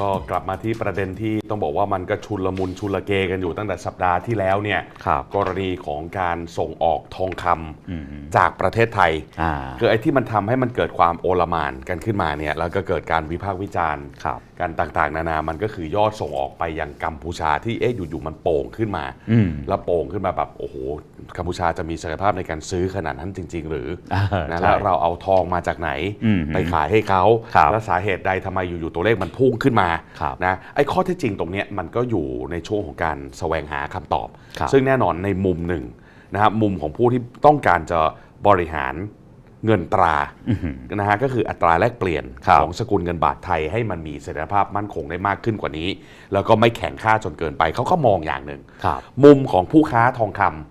ก็กลับมาที่ประเด็นที่ต้องบอกว่ามันก็ชุลมุนชุลเกกันอยู่ตั้งแต่สัปดาห์ที่แล้วเนี่ยครับกรณีของการส่งออกทองคำอืมจากประเทศไทยอ่าคือไอ้ที่มันทำให้มันเกิดความโอลหมานกันขึ้นมาเนี่ยแล้วก็เกิดการวิพากษ์วิจารณ์ครับกันต่างๆ นานามันก็คือยอดส่งออกไปยังกัมพูชาที่เอ๊ะอยู่ๆมันโป่งขึ้นมาอืมแล้วโป่งขึ้นมาแบบโอ้โหกัมพูชาจะมีศักยภาพในการซื้อขนาดนั้นจริง ๆ หรืออ่านะใช่แล้วเราเอาทองมาจากไหนอืมไปขายให้เขาครับแล้วสาเหตุใดทำไมอยู่ๆตัวเลขมันพุ่งขึ้นมาครับนะไอ้ข้อเท็จจริงตรงเนี้ยมันก็อยู่ในช่วงของการแสวงหาคำตอบครับซึ่งแน่นอนในมุมหนึ่งนะครับมุมของผู้ที่ต้องการจะบริหารเงินตราอื้อหือนะฮะก็คืออัตราแลกเปลี่ยนครับของสกุลเงินบาทไทยให้มันมีเสถียรภาพมั่นคงได้มากขึ้นกว่านี้ แล้วก็ไม่แข็งค่าจนเกินไปเขาก็มองอย่างหนึ่งครับมุมของผู้ค้าทองคำอือหือ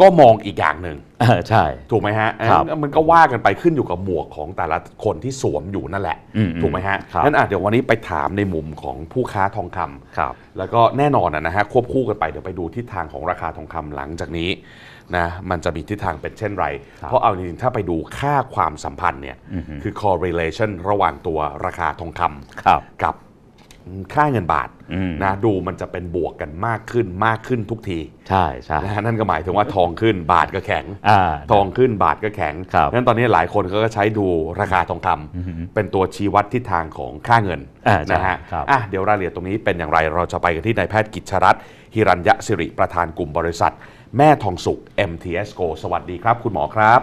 ก็มองอีกอย่างหนึ่งเออใช่ ถูกไหมฮะครับอันนั้นมันก็ว่ากันไปขึ้นอยู่กับหมวกของแต่ละคนที่สวมอยู่นั่นแหละอืมถูกไหมฮะครับงั้นอาจเดี๋ยววันนี้ไปถามในมุมของผู้ค้าทองคำครับแล้วก็แน่นอนนะนะฮะควบคู่กันไปเดี๋ยวไปดูทิศทางของราคาทองคำหลังจากนี้นะมันจะมีทิศทางเป็นเช่นไรครับเพราะเอาจริงๆถ้าไปดูค่าความสัมพันธ์เนี่ยอือหือคือ correlation ระหว่างตัวราคาทองคำครับกับ ค่าเงินบาทอืมนะดูมันจะเป็นบวกกันมากขึ้นมากขึ้นทุกที ใช่ใช่นะฮะนั่นก็หมายถึงว่าทองขึ้นบาทก็แข็งอ่าทองขึ้นบาทก็แข็งครับงั้นตอนนี้หลายคนก็ใช้ดูราคาทองคำอือหือเป็นตัวชี้วัดทิศทางของค่าเงินอ่าใช่นะฮะครับอะเดี๋ยวรายละเอียดตรงนี้เป็นอย่างไรเราจะไปกันที่นายแพทย์กิจชรัตน์ฮิรัญยสิริประธานกลุ่มบริษัท แม่ทองสุก MTS Go สวัสดีครับ คุณหมอครับ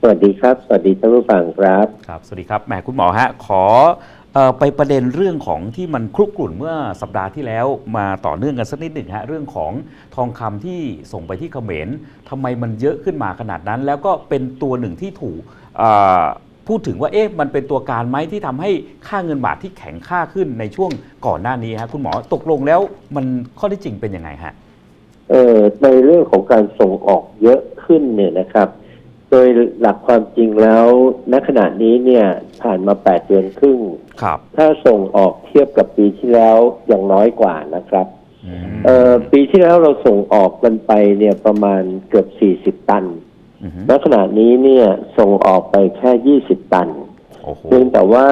สวัสดีครับ สวัสดีท่านผู้ฟังครับครับ สวัสดีครับแหมคุณหมอฮะขอเอ่อ ไปประเด็นเรื่องของที่มันคลุกกลุ่นเมื่อสัปดาห์ที่แล้วมาต่อเนื่องกันสักนิดหนึ่งฮะเรื่องของทองคำที่ส่งไปที่เขมรทำไมมันเยอะขึ้นมาขนาดนั้น แล้วก็เป็นตัวหนึ่งที่ถูกพูดถึงว่าเอ๊ะมันเป็นตัวการไหมที่ทำให้ค่าเงินบาทที่แข็งค่าขึ้นในช่วงก่อนหน้านี้ฮะคุณหมอตกลงแล้วมันข้อที่จริงเป็นยังไงฮะเออในเรื่องของการส่งออกเยอะขึ้นเนี่ยนะครับ โดยหลักความจริงแล้วณขณะนี้เนี่ยผ่านมา 8 เดือนครึ่ง ครับ ถ้าส่งออกเทียบกับปีที่แล้วอย่างน้อยกว่านะครับอืมเอ่อปีที่แล้วเราส่งออกกันไปเนี่ยประมาณเกือบ 40 ตันอือหือณขณะนี้เนี่ยส่งออกไปแค่ 20 ตันโอ้โหเพียงแต่ว่า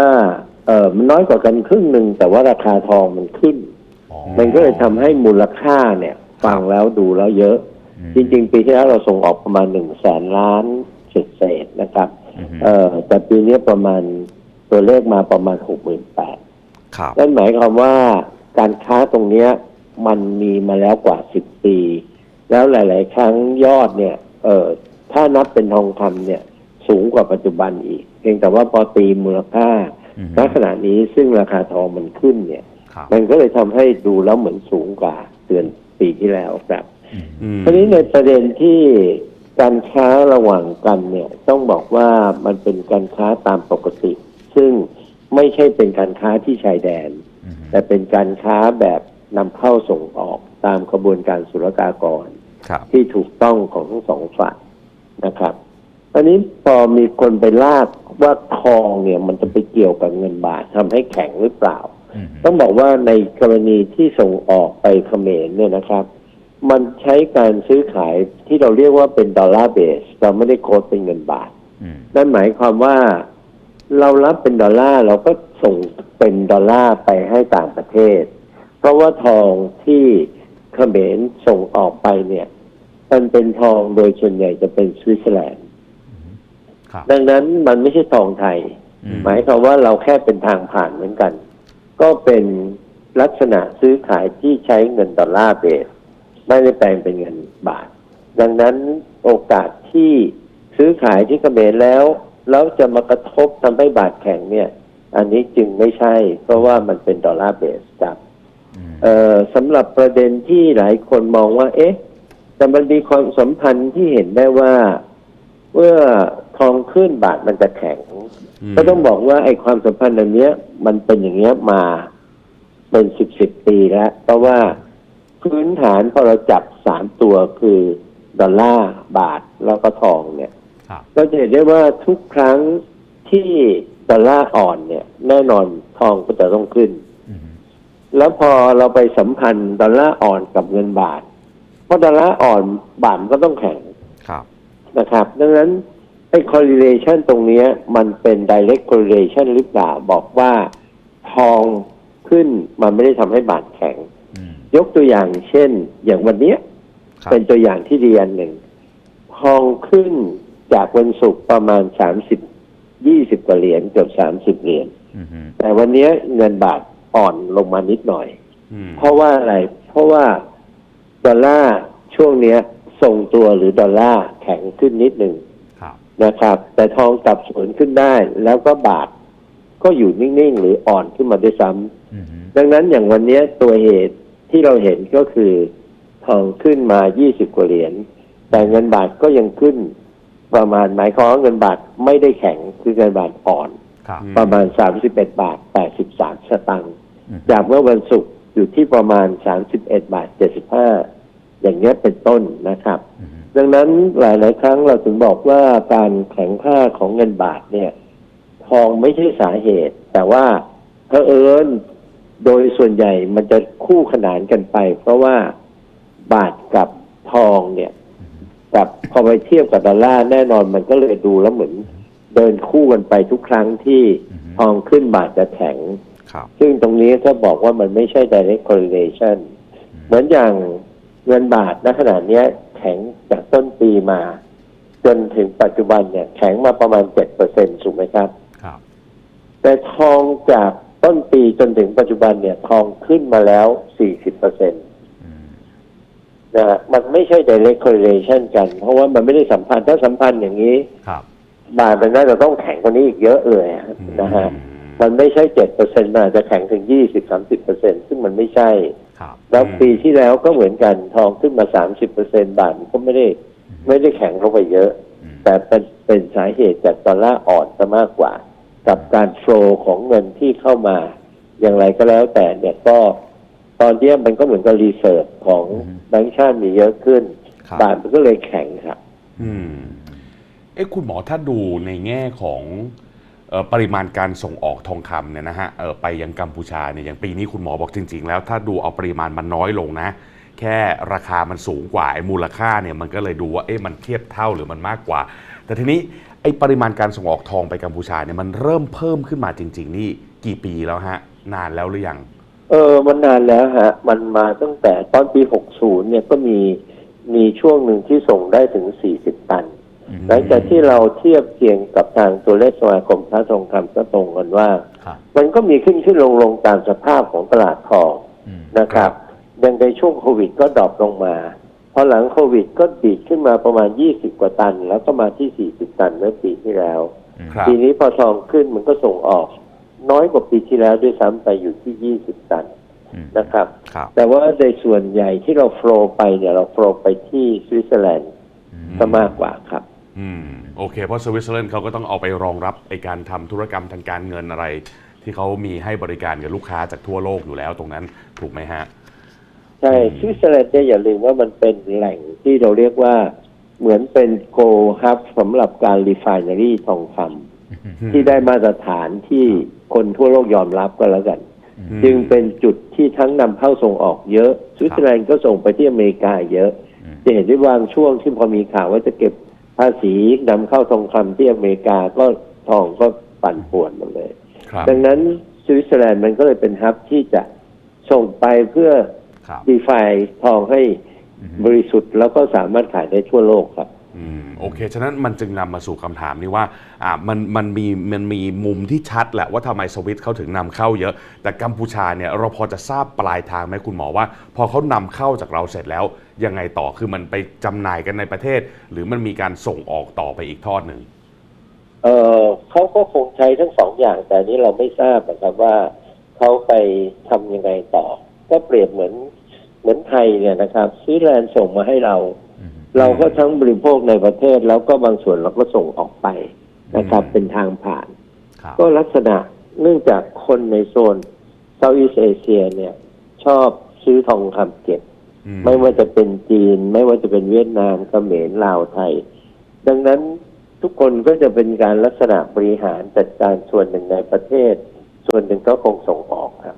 เออมันน้อยกว่ากันครึ่งหนึ่งแต่ว่าราคาทองมันขึ้น มันก็เลยทำให้มูลค่าเนี่ย ฟังแล้วดูแล้วเยอะ จริง ๆ ปีที่แล้วเราส่งออกประมาณหนึ่งแสนล้าน เศษๆนะครับอือฮึเอ่อแต่ปีนี้ประมาณตัวเลขมาประมาณหกหมื่นแปดครับนั่นหมายความว่าการค้าตรงเนี้ยมันมีมาแล้วกว่าสิบปี แล้วหลาย ๆ ครั้งยอดเนี่ย เอ่อถ้านับเป็นทองคำเนี่ย สูงกว่าปัจจุบันอีก เพียงแต่ว่าพอตีมูลค่าอือฮึณขณะนี้ซึ่งราคาทองมันขึ้นเนี่ยครับมันก็เลยทำให้ดูแล้วเหมือนสูงกว่าเดือนปีที่แล้วครับอืมทีนี้ในประเด็นที่ การค้าระหว่างกันเนี่ยต้องบอกว่ามันเป็นการค้าตามปกติ ซึ่งไม่ใช่เป็นการค้าที่ชายแดนอือหือแต่เป็นการค้าแบบนำเข้าส่งออกตามกระบวนการศุลกากรครับที่ถูกต้องของทั้งสองฝ่ายนะครับตอนนี้พอมีคนไปลากว่าทองเนี่ยมันจะไปเกี่ยวกับเงินบาททำให้แข็งหรือเปล่าอืมต้องบอกว่าในกรณีที่ส่งออกไปเขมรเนี่ยนะครับ มันใช้การซื้อขายที่เราเรียกว่าเป็นดอลลาร์เบส เราไม่ได้โค้ดเป็นเงินบาทอืมนั่นหมายความว่าเรารับเป็นดอลลาร์เราก็ส่งเป็นดอลลาร์ไปให้ต่างประเทศ เพราะว่าทองที่เขมรส่งออกไปเนี่ย มันเป็นทองโดยส่วนใหญ่จะเป็นสวิตเซอร์แลนด์ครับดังนั้นมันไม่ใช่ทองไทยอืมหมายความว่าเราแค่เป็นทางผ่านเหมือนกัน ก็เป็นลักษณะซื้อขายที่ใช้เงินดอลลาร์เบส ไม่ได้แปลงเป็นเงินบาท ดังนั้นโอกาสที่ซื้อขายที่เขมรแล้วแล้วจะมากระทบทำให้บาทแข็งเนี่ย อันนี้จึงไม่ใช่ เพราะว่ามันเป็นดอลลาร์เบสครับอืมเอ่อสำหรับประเด็นที่หลายคนมองว่า เอ๊ะแต่มันมีความสัมพันธ์ที่เห็นได้ว่าเมื่อทองขึ้นบาทมันจะแข็งมก็ต้องบอกว่าไอ้ความสัมพันธ์อันเนี้ย มันเป็นอย่างเงี้ยมาเป็นสิบสิบปีแล้ว เพราะว่า พื้นฐานพอเราจับสามตัวคือดอลลาร์บาทแล้วก็ทองเนี่ยครับก็จะเห็นได้ว่าทุกครั้งที่ดอลลาร์อ่อนเนี่ย แน่นอนทองก็จะต้องขึ้นอืมแล้วพอเราไปสัมพันธ์ดอลลาร์อ่อนกับเงินบาทเพราะดอลลาร์อ่อนบาทมันก็ต้องแข็งครับนะครับ ดังนั้นไอ้ correlation ตรงเนี้ยมันเป็น direct correlation หรือเปล่าบอกว่า ทองขึ้นมันไม่ได้ทำให้บาทแข็งอืม ยกตัวอย่างเช่น อย่างวันเนี้ยครับเป็นตัวอย่างที่ดีอันหนึ่งทองขึ้นจากวันศุกร์ประมาณสามสิบยี่สิบกว่าเหรียญเกือบสามสิบเหรียญอืมฮึแต่วันเนี้ยเงินบาทอ่อนลงมานิดหน่อย อืมเพราะว่าอะไร เพราะว่าดอลลาร์ช่วงเนี้ยทรงตัวหรือดอลลาร์แข็งขึ้นนิดหนึ่งครับ นะครับ แต่ทองกลับสวนขึ้นได้ แล้วก็บาทก็อยู่นิ่ง ๆ หรืออ่อนขึ้นมาด้วยซ้ำ อืมฮึดังนั้นอย่างวันเนี้ยตัวเหตุ ที่เราเห็นก็คือทองขึ้นมา 20 กว่าเหรียญ แต่เงินบาทก็ยังขึ้น ประมาณหมายความว่าเงินบาทไม่ได้แข็งคือเงินบาทอ่อน ครับประมาณ 31 บาท 83 สตังค์อืมจากเมื่อวันศุกร์อยู่ที่ประมาณ 31 บาท 75 อย่างเงี้ยเป็นต้นนะครับอืมฮึดังนั้นหลาย ๆ ครั้งเราถึงบอกว่าการแข็งค่าของเงินบาทเนี่ย ทองไม่ใช่สาเหตุ แต่ว่าเผอิญ โดยส่วนใหญ่มันจะคู่ขนานกันไป เพราะว่าบาทกับทองเนี่ยกับพอไปเทียบกับดอลลาร์แน่นอนมันก็เลยดูแล้วเหมือนเดินคู่กันไปทุกครั้งที่ทองขึ้นบาทจะแข็งครับซึ่งตรงนี้ถ้าบอกว่ามันไม่ใช่ direct correlation เหมือนอย่างเงินบาทณขณะเนี้ยแข็งจากต้นปีมา จนถึงปัจจุบันเนี่ยแข็งมาประมาณเจ็ดเปอร์เซ็นถูกไหมครับ ครับ แต่ทองจาก ต้นปีจนถึงปัจจุบันเนี่ย ทองขึ้นมาแล้วสี่สิบเปอร์เซ็นตอืมนะฮะมันไม่ใช่ direct correlation กัน เพราะว่ามันไม่ได้สัมพันธ์ถ้าสัมพันธ์อย่างนี้ครับบาทมันน่าจะต้องแข็งกว่านี้อีกเยอะเลยนะฮะมันไม่ใช่เจ็ดเปอร์เซ็นต์มันอาจจะแข็งถึงยี่สิบสามสิบเปอร์เซ็นซึ่งมันไม่ใช่ครับแล้วปีที่แล้วก็เหมือนกันทองขึ้นมาสามสิบเปอร์เซ็นบาทมันก็ไม่ได้ไม่ได้แข็งลงไปเยอะอืมแต่เป็นเป็นสาเหตุจากดอลลาร์อ่อนซะมากกว่า กับการโฟลของเงินที่เข้ามา อย่างไรก็แล้วแต่เนี่ยก็ตอนเนี้ยมันก็เหมือนกับรีเซิร์ฟของแบงก์ชาติมีเยอะขึ้นครับ บาทมันก็เลยแข็งครับ อืมเอ๊ะคุณหมอถ้าดูในแง่ของเอ่อปริมาณการส่งออกทองคำเนี่ยนะฮะเอ่อไปยังกัมพูชาเนี่ยอย่างปีนี้คุณหมอบอกจริง ๆ แล้วถ้าดูเอาปริมาณมันน้อยลงนะ แค่ราคามันสูงกว่าไอ้มูลค่าเนี่ยมันก็เลยดูว่าเอ๊ะมันเทียบเท่าหรือมันมากกว่า แต่ทีนี้ ไอ้ปริมาณการส่งออกทองไปกัมพูชาเนี่ยมันเริ่มเพิ่มขึ้นมาจริง ๆ นี่กี่ปีแล้วฮะ นานแล้วหรือยัง เออมันนานแล้วฮะ มันมาตั้งแต่ตอนปี 60 เนี่ยก็มีมีช่วงหนึ่งที่ส่งได้ถึง 40 ตันอืมหลังจากที่เราเทียบเคียงกับทางตัวเลขสมาคมค้าทองคำก็ตรงกันว่าครับมันก็มีขึ้นขึ้นลงลงตามสภาพของตลาดทองอืมนะครับอย่างในช่วงโควิดก็ดรอปลงมา พอหลังโควิดก็ดีดขึ้นมาประมาณ 20 กว่าตัน แล้วก็มาที่ 40 ตันเมื่อปีที่แล้ว ครับปีนี้พอทองขึ้นมันก็ส่งออก น้อยกว่าปีที่แล้วด้วยซ้ำไปอยู่ที่ 20 ตันอืมนะครับ ครับแต่ว่าในส่วนใหญ่ที่เราโฟลว์ไปเนี่ยเราโฟลว์ไปที่สวิตเซอร์แลนด์อืม ซะมากกว่าครับ อืมโอเค เพราะสวิตเซอร์แลนด์เขาก็ต้องเอาไปรองรับไอการทำธุรกรรมทางการเงินอะไร ที่เขามีให้บริการกับลูกค้าจากทั่วโลกอยู่แล้วตรงนั้นถูกไหมฮะ ใช่สวิตเซอร์แลนด์เนี่ยอย่าลืมว่ามันเป็นแหล่งที่เราเรียกว่าเหมือนเป็นโกลฮับสำหรับการรีไฟเนอรี่ทองคำที่ได้มาตรฐานที่คนทั่วโลกยอมรับก็แล้วกันอืมจึงเป็นจุดที่ทั้งนำเข้าส่งออกเยอะสวิตเซอร์แลนด์ก็ส่งไปที่อเมริกาเยอะอืมจะเห็นได้บางช่วงที่พอมีข่าวว่าจะเก็บภาษีนำเข้าทองคำที่อเมริกาก็ทองก็ปั่นป่วนหมดเลยครับดังนั้นสวิตเซอร์แลนด์มันก็เลยเป็นฮับที่จะส่งไปเพื่อ ครับดีฟายทองให้อืมบริสุทธิ์แล้วก็สามารถขายได้ทั่วโลกครับอืมโอเค ฉะนั้นมันจึงนำมาสู่คำถามนี้ว่าอ่ามันมันมีมันมีมุมที่ชัดแหละว่าทำไมสวิตเขาถึงนำเข้าเยอะ แต่กัมพูชาเนี่ยเราพอจะทราบปลายทางไหมคุณหมอว่า พอเขานำเข้าจากเราเสร็จแล้ว ยังไงต่อคือมันไปจำหน่ายกันในประเทศ หรือมันมีการส่งออกต่อไปอีกทอดหนึ่ง เออเขาก็คงใช้ทั้งสองอย่าง แต่อันนี้เราไม่ทราบนะครับว่าเขาไปทำยังไงต่อ ก็เปรียบเหมือน เหมือนไทยเนี่ยนะครับสวิตเซอร์แลนด์ส่งมาให้เราอืมเราก็ทั้งบริโภคในประเทศแล้วก็บางส่วนเราก็ส่งออกไปนะครับอืมเป็นทางผ่านครับก็ลักษณะเนื่องจากคนในโซนเซาท์อีสเอเชียเนี่ย ชอบซื้อทองคำเก็บอืไม่ว่าจะเป็นจีน ไม่ว่าจะเป็นเวียดนามเขมรลาวไทย ดังนั้นทุกคนก็จะเป็นการลักษณะบริหารจัดการส่วนหนึ่งในประเทศ ส่วนหนึ่งก็คงส่งออกครับอืม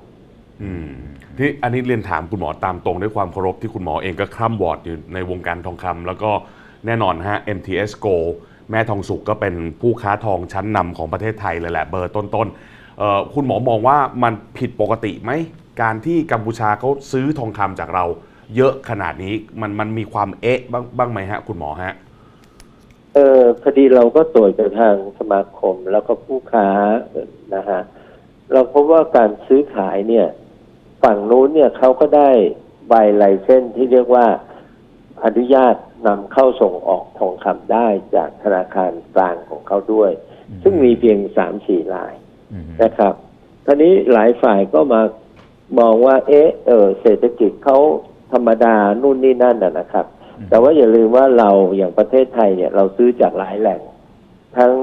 ที่อันนี้เรียนถามคุณหมอตามตรงด้วยความเคารพที่คุณหมอเองก็คร่ำวอดอยู่ในวงการทองคำแล้วก็แน่นอนฮะ MTS Go แม่ทองสุกก็เป็นผู้ค้าทองชั้นนำของประเทศไทยเลยแหละเบอร์ต้นๆคุณหมอมองว่ามันผิดปกติไหม การที่กัมพูชาเขาซื้อทองคำจากเรา เยอะขนาดนี้มันมันมีความเอ๊ะบ้างบ้างไหมฮะ คุณหมอฮะเออพอดีเราก็ตรวจกับทางสมาคมแล้วก็ผู้ค้านะฮะเราพบว่าการซื้อขายเนี่ย ฝั่งนู้นเนี่ยเขาก็ได้ใบไลเซนที่เรียกว่าอนุญาตนำเข้าส่งออกทองคำได้จากธนาคารกลางของเขาด้วยอืมซึ่งมีเพียงสามสี่รายอืมนะครับทีนี้หลายฝ่ายก็มามองว่า เอ๊ะเออเศรษฐกิจเขาธรรมดานู่นนี่นั่นนะนะครับ แต่ว่าอย่าลืมว่าเราอย่างประเทศไทยเนี่ยเราซื้อจากหลายแหล่ง ทั้ง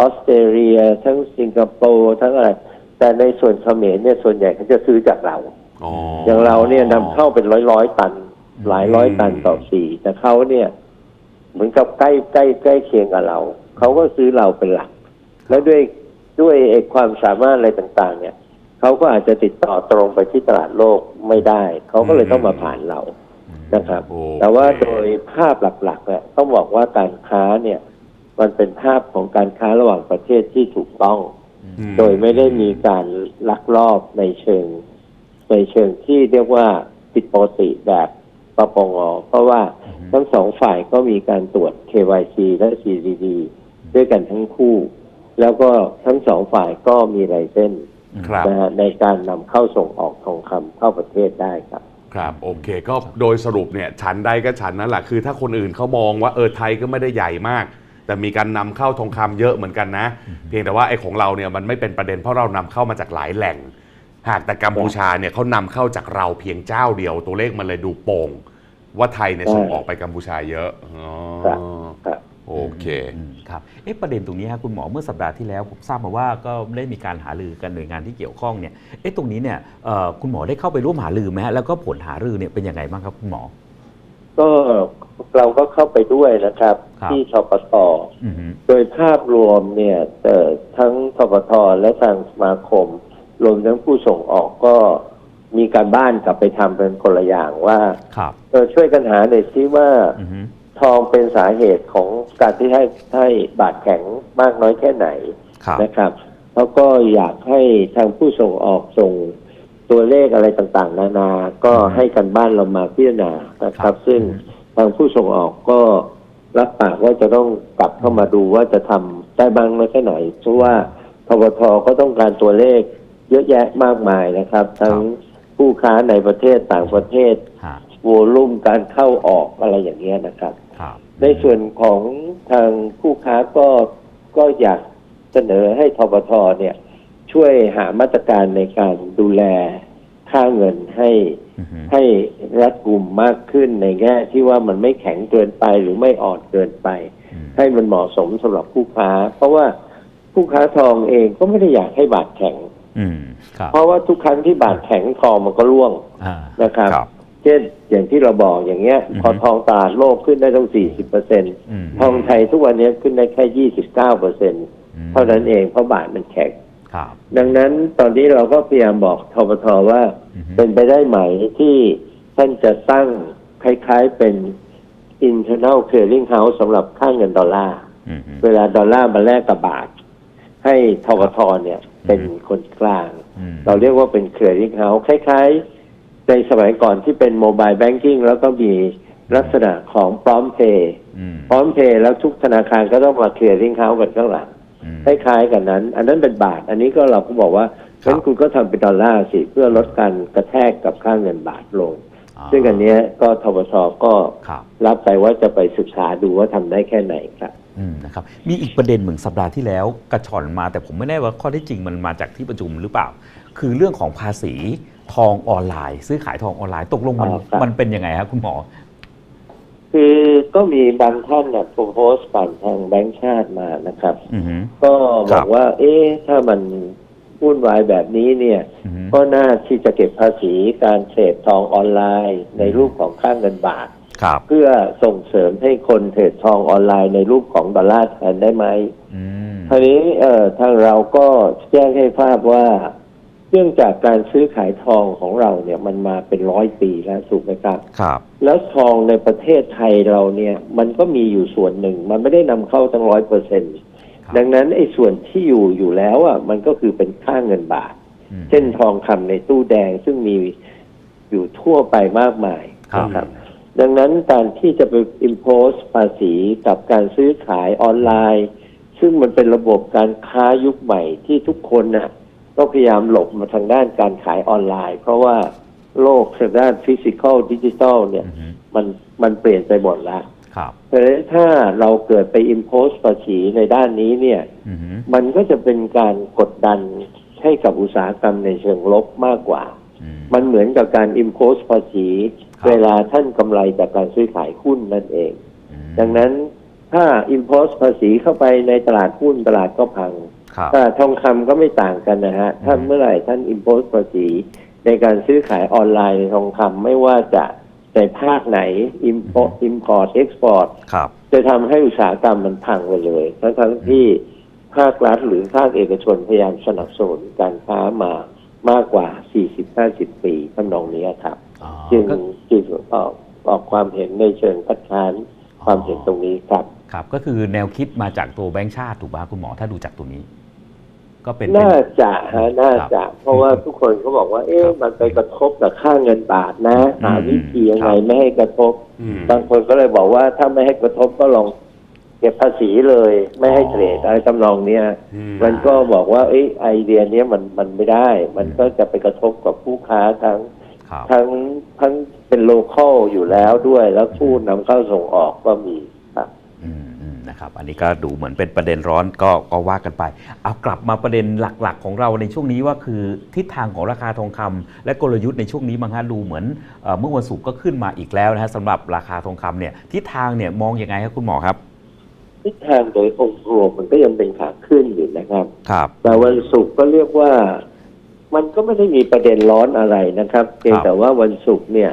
ออสเตรเลีย ทั้งสิงคโปร์ทั้งอะไร แต่ในส่วนเขมรเนี่ยส่วนใหญ่เขาจะซื้อจากเรา อ๋อออย่างเราเนี่ยนำเข้าเป็นร้อยร้อยๆตัน หลายร้อยตันต่อปีแต่เขาเนี่ย เหมือนกับใกล้ใกล้ใกล้เคียงกับเรา เขาก็ซื้อเราเป็นหลัก แล้วด้วยด้วยไอ้ความสามารถอะไรต่าง ๆ เนี่ยเขาก็อาจจะติดต่อตรงไปที่ตลาดโลกไม่ได้ เขาก็เลยต้องมาผ่านเรา นะครับ โอเค แต่ว่าโดยภาพหลักๆเนี่ยต้องบอกว่าการค้าเนี่ย มันเป็นภาพของการค้าระหว่างประเทศที่ถูกต้องอืม โดยไม่ได้มีการลักลอบในเชิง ในเชิงที่เรียกว่าผิดปกติแบบปปงเพราะว่าทั้งสองฝ่ายก็มีการตรวจ KYC และ CDD ด้วยกันทั้งคู่ แล้วก็ทั้งสองฝ่ายก็มีไลเซนส์ครับนะฮะในการนำเข้าส่งออกทองคำเข้าประเทศได้ครับครับโอเคก็โดยสรุปเนี่ยฉันได้ก็ฉันนั่นแหละคือถ้าคนอื่นเขามองว่าเออไทยก็ไม่ได้ใหญ่มาก แต่มีการนำเข้าทองคำเยอะเหมือนกันนะ เพียงแต่ว่าไอ้ของเราเนี่ยมันไม่เป็นประเด็นเพราะเรานำเข้ามาจากหลายแหล่ง หากแต่กัมพูชาเนี่ยเขานำเข้าจากเราเพียงเจ้าเดียว ตัวเลขมันเลยดูโป่ง ว่าไทยเนี่ยส่งออกไปกัมพูชาเยอะอ๋อครับครับ โอเค อืมครับเอ๊ะประเด็นตรงนี้ฮะคุณหมอเมื่อสัปดาห์ที่แล้วผมทราบมาว่าก็ได้มีการหารือกันหน่วยงานที่เกี่ยวข้องเนี่ยเอ๊ะตรงนี้เนี่ยเอ่อคุณหมอได้เข้าไปร่วมหารือไหมฮะแล้วก็ผลหารือเนี่ยเป็นยังไงบ้างครับคุณหมอ ก็เราก็เข้าไปด้วยนะครับ ครับ ที่ชปตอือฮึโดยภาพรวมเนี่ยเอ่อทั้งทปทและทางสมาคม รวมทั้งผู้ส่งออกก็มีการบ้านกลับไปทำเป็นคนละอย่างว่าครับเออช่วยกันหาหน่อยซิว่า อือฮึทองเป็นสาเหตุของการที่ให้ให้บาดแข็งมากน้อยแค่ไหนครับนะครับ แล้วก็อยากให้ทางผู้ส่งออกส่ง ตัวเลขอะไรต่างๆ นานาก็ให้กันบ้านเรามาพิจารณานะครับ ซึ่งทางผู้ส่งออกก็รับปากว่าจะต้องกลับเข้ามาดูว่าจะทำได้บ้างน้อยแค่ไหนเพราะว่าทบทก็ต้องการตัวเลขเยอะแยะมากมายนะครับ ทั้งผู้ค้าในประเทศต่างประเทศฮะโวลุ่มการเข้าออกอะไรอย่างเงี้ยนะครับครับ ในส่วนของทางผู้ค้าก็ก็อยากเสนอให้ทบทเนี่ย ช่วยหามาตรการในการดูแลค่าเงินให้อือฮึให้รัดกุมมากขึ้นในแง่ที่ว่ามันไม่แข็งเกินไปหรือไม่อ่อนเกินไปอืมให้มันเหมาะสมสำหรับผู้ค้า เพราะว่าผู้ค้าทองเองก็ไม่ได้อยากให้บาทแข็งอืมครับเพราะว่าทุกครั้งที่บาทแข็งทองมันก็ร่วงอ่านะครับครับ เช่นอย่างที่เราบอกอย่างเงี้ยอือฮึพอทองตลาดโลกขึ้นได้ตั้ง40เปอร์เซ็นต์อืมทองไทยทุกวันนี้ขึ้นได้แค่29เปอร์เซ็นต์อืมเท่านั้นเองเพราะบาทมันแข็งครับ ดังนั้นตอนนี้เราก็พยายามบอกทบทว่าอือฮึเป็นไปได้ไหมที่ท่านจะตั้งคล้ายๆเป็น internal clearing house สำหรับค่าเงินดอลลาร์อืมเวลาดอลลาร์มาแลกกับบาท ให้ทบทเนี่ยเป็นคนกลางอืมเราเรียกว่าเป็น clearing house คล้ายๆ ในสมัยก่อนที่เป็นโมบายแบงกิ้งแล้วก็มีลักษณะของพร้อมเพย์อืมพร้อมเพย์แล้วทุกธนาคารก็ต้องมา clearing house กันข้างหลังอืม คล้ายๆกันนั้น อันนั้นเป็นบาท อันนี้ก็เราก็บอกว่าครับงั้นคุณก็ทำเป็นดอลลาร์สิเพื่อลดการกระแทกกับค่าเงินบาทลงอ่าซึ่งอันเนี้ยก็ทบทก็ครับรับไปว่าจะไปศึกษาดูว่าทำได้แค่ไหนครับอืมนะครับมีอีกประเด็นเหมือนสัปดาห์ที่แล้วกระชอนมา แต่ผมไม่แน่ว่าข้อที่จริงมันมาจากที่ประชุมหรือเปล่า คือเรื่องของภาษีทองออนไลน์ ซื้อขายทองออนไลน์ตกลงมันอ๋อครับมันเป็นยังไงครับคุณหมอ คือก็มีบางท่านเนี่ยโพสต์ผ่านทางแบงค์ชาติมานะครับ อือฮึ ก็บครัอบกว่า เอ๊ะถ้ามันวุ่นวายแบบนี้เนี่ย อือฮึ ก็น่าที่จะเก็บภาษีการเทรดทองออนไลน์ ในรูปของค่าเงินบาท ครับเพื่อส่งเสริมให้คนเทรดทองออนไลน์ในรูปของดอลลาร์แทนได้ไหม อืมทีนี้เอ่อทางเราก็แจ้งให้ทราบว่า เนื่องจากการซื้อขายทองของเราเนี่ยมันมาเป็นร้อยปีแล้วถูกไหมครับ ครับ แล้วทองในประเทศไทยเราเนี่ยมันก็มีอยู่ส่วนหนึ่ง มันไม่ได้นำเข้าทั้งร้อยเปอร์เซ็นครับดังนั้นไอ้ส่วนที่อยู่อยู่แล้วอะมันก็คือเป็นค่าเงินบาทอืมเช่นทองคำในตู้แดงซึ่งมีอยู่ทั่วไปมากมายครับนะครับ ดังนั้นการที่จะไป impose ภาษีกับการซื้อขายออนไลน์ ซึ่งมันเป็นระบบการค้ายุคใหม่ที่ทุกคนน่ะ ก็พยายามหลบมาทางด้านการขายออนไลน์ เพราะว่าโลกทางด้านฟิสิกอลดิจิทัลเนี่ยอืมมันมันเปลี่ยนไปหมดแล้วครับเพราะฉะนั้นถ้าเราเกิดไป impose ภาษีในด้านนี้เนี่ยอืมมันก็จะเป็นการกดดันให้กับอุตสาหกรรมในเชิงลบมากกว่าอืมมันเหมือนกับการ impose ภาษีครับเวลาท่านกำไรจากการซื้อขายหุ้นนั่นเองอืมดังนั้นถ้า impose ภาษีเข้าไปในตลาดหุ้นตลาดก็พังครับ ถ้าทองคำก็ไม่ต่างกันนะฮะ ถ้าอืมเมื่อไหร่ท่าน impose ภาษีในการซื้อขายออนไลน์ในทองคำไม่ว่าจะในภาคไหน import import export ครับจะทำให้อุตสาหกรรมมันพังไปเลย ทั้งทั้งๆที่ภาครัฐหรือภาคเอกชนพยายามสนับสนุนการค้ามามากกว่า 40-50 ปีทำนองนี้ครับอ๋อจึงก็จึงออกออกความเห็นในเชิงคัดค้านความเห็นตรงนี้ครับ ครับ ก็คือแนวคิดมาจากตัวแบงค์ชาติถูกป่ะคุณหมอถ้าดูจากตัวนี้ ก็เป็นน่าจะฮะน่าจะครับเพราะว่าทุกคนก็บอกว่า เอ๊ะครับมันไปกระทบกับค่าเงินบาทนะอืมหาวิธียังไงครับไม่ให้กระทบอืมบางคนก็เลยบอกว่าถ้าไม่ให้กระทบก็ลองเก็บภาษีเลย ไม่ให้เทรดอะไรตำนองเนี้ยอืมมันก็บอกว่าเอ้ยไอเดียเนี้ยมันมันไม่ได้ มันก็จะไปกระทบกับผู้ค้าทั้งครับทั้งทั้งเป็นโลเคอลอยู่แล้วด้วยแล้วผู้นำเข้าส่งออกก็มีครับอืมอืม นะครับ อันนี้ก็ดูเหมือนเป็นประเด็นร้อนก็ก็ว่ากันไป เอากลับมาประเด็นหลักๆ ของเราในช่วงนี้ว่าคือทิศทางของราคาทองคำและกลยุทธ์ในช่วงนี้บางฮะดูเหมือนเอ่อเมื่อวันศุกร์ก็ขึ้นมาอีกแล้วนะฮะสำหรับราคาทองคำเนี่ยทิศทางเนี่ยมองยังไงครับคุณหมอครับ ทิศทางโดยองค์รวมมันก็ยังเป็นขาขึ้นอยู่นะครับ ครับ แต่วันศุกร์ก็เรียกว่า มันก็ไม่ได้มีประเด็นร้อนอะไรนะครับเพียงแต่ว่าวันศุกร์เนี่ย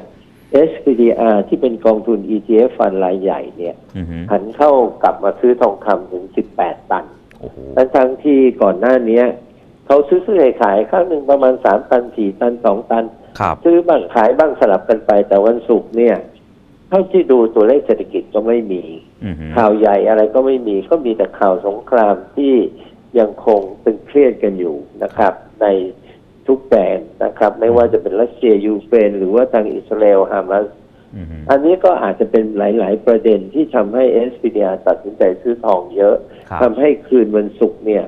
SPDR ที่เป็นกองทุน ETF ฟันรายใหญ่เนี่ยอือฮึหันเข้ากลับมาซื้อทองคำถึง 18 ตัน โอ้โหทั้งทั้งๆที่ก่อนหน้าเนี้ยเขาซื้อซื้อขายขายข้างหนึ่งประมาณ 3 ตัน 4 ตัน 2 ตัน ครับซื้อบ้างขายบ้างสลับกันไป แต่วันศุกร์เนี่ยเท่าที่ดูตัวเลขเศรษฐกิจก็ไม่มี อือฮึข่าวใหญ่อะไรก็ไม่มีก็มีแต่ข่าวสงครามที่ยังคงตึงเครียดกันอยู่นะครับ ใน ทุกแดนนะครับ ไม่ว่าจะเป็นรัสเซียยูเครนหรือว่าทางอิสราเอลฮามาสอือฮึอันนี้ก็อาจจะเป็นหลาย ๆ ประเด็นที่ทำให้ SPDR ตัดสินใจซื้อทองเยอะครับทำให้คืนวันศุกร์เนี่ย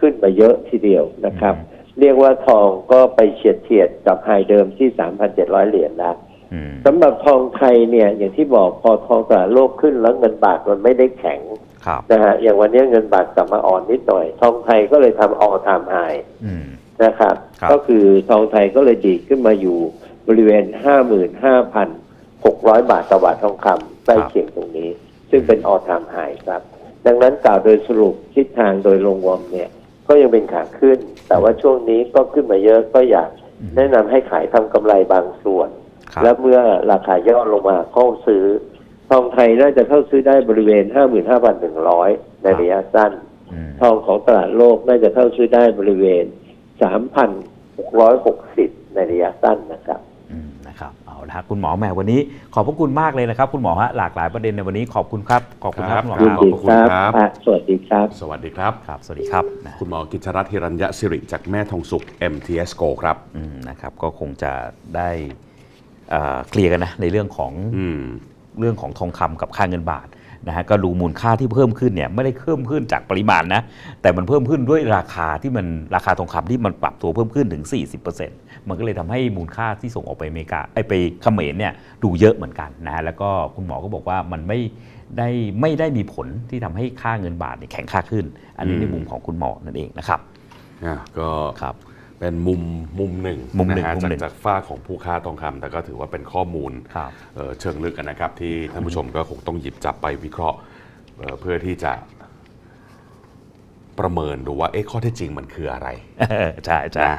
ขึ้นมาเยอะทีเดียวนะครับอืมเรียกว่าทองก็ไปเฉียดเฉียดๆกับไฮเดิมที่ 3,700 เหรียญแล้วอืมสำหรับทองไทยเนี่ย อย่างที่บอกพอทองตลาดโลกขึ้นแล้วเงินบาทมันไม่ได้แข็งครับนะฮะอย่างวันนี้เงินบาทกลับมาอ่อนนิดหน่อย ทองไทยก็เลยทำออทามไฮอืม นะครับ ครับ ก็คือทองไทยก็เลยดีดขึ้นมาอยู่บริเวณ 55,600 บาทต่อบาททองคำใกล้เคียงตรงนี้ ซึ่งเป็นออทามไฮครับ ดังนั้นกล่าวโดยสรุปทิศทางโดยรวมเนี่ย ก็ยังเป็นขาขึ้น แต่ว่าช่วงนี้ก็ขึ้นมาเยอะก็อยากอืมแนะนำให้ขายทำกำไรบางส่วน ครับและเมื่อราคาย่อลงมาเข้าซื้อ ทองไทยน่าจะเข้าซื้อได้บริเวณ 55,100 ในระยะสั้น อืม ทองของตลาดโลกน่าจะเข้าซื้อได้บริเวณ 3,660 ในระยะสั้นนะครับอืมนะครับเอาละครับคุณหมอแหมวันนี้ขอบพระคุณมากเลยนะครับ คุณหมอฮะหลากหลายประเด็นในวันนี้ขอบคุณครับขอบคุณครับครับคุณหมอยินครับดีครับอะสวัสดีครับ สวัสดีครับครับ สวัสดีครับนะคุณหมอกิจรัตน์ฮิรัญยศิริจากแม่ทองสุข MTS Go ครับอืมนะครับก็คงจะได้เอ่อเคลียร์กันนะในเรื่องของอืมเรื่องของทองคำกับค่าเงินบาท นะฮะก็ดูมูลค่าที่เพิ่มขึ้นเนี่ยไม่ได้เพิ่มขึ้นจากปริมาณนะแต่มันเพิ่มขึ้นด้วยราคาที่มันราคาทองคำที่มันปรับตัวเพิ่มขึ้นถึง 40%มันก็เลยทำให้มูลค่าที่ส่งออกไปอเมริกาไอยไปเขมรเนี่ยดูเยอะเหมือนกันนะฮะแล้วก็คุณหมอก็บอกว่ามันไม่ได้ไม่ได้มีผลที่ทำให้ค่าเงินบาทเนี่ยแข็งค่าขึ้น อันนี้ในมุมของคุณหมอนั่นเองนะครับอะก็ครับ เป็นมุมมุมหนึ่งมุมหนึ่งะฮะมุมจากหนึ่งจากฝ้าของผู้ค้าทองคำแต่ก็ถือว่าเป็นข้อมูลครับ เอ่อเชิงลึกกันนะครับ ที่ท่านผู้ชมก็คงต้องหยิบจับไปวิเคราะห์เอ่อเพื่อที่จะประเมินดูว่าเอ๊ะข้อเท็จจริงมันคืออะไรใช่ใช่ นะ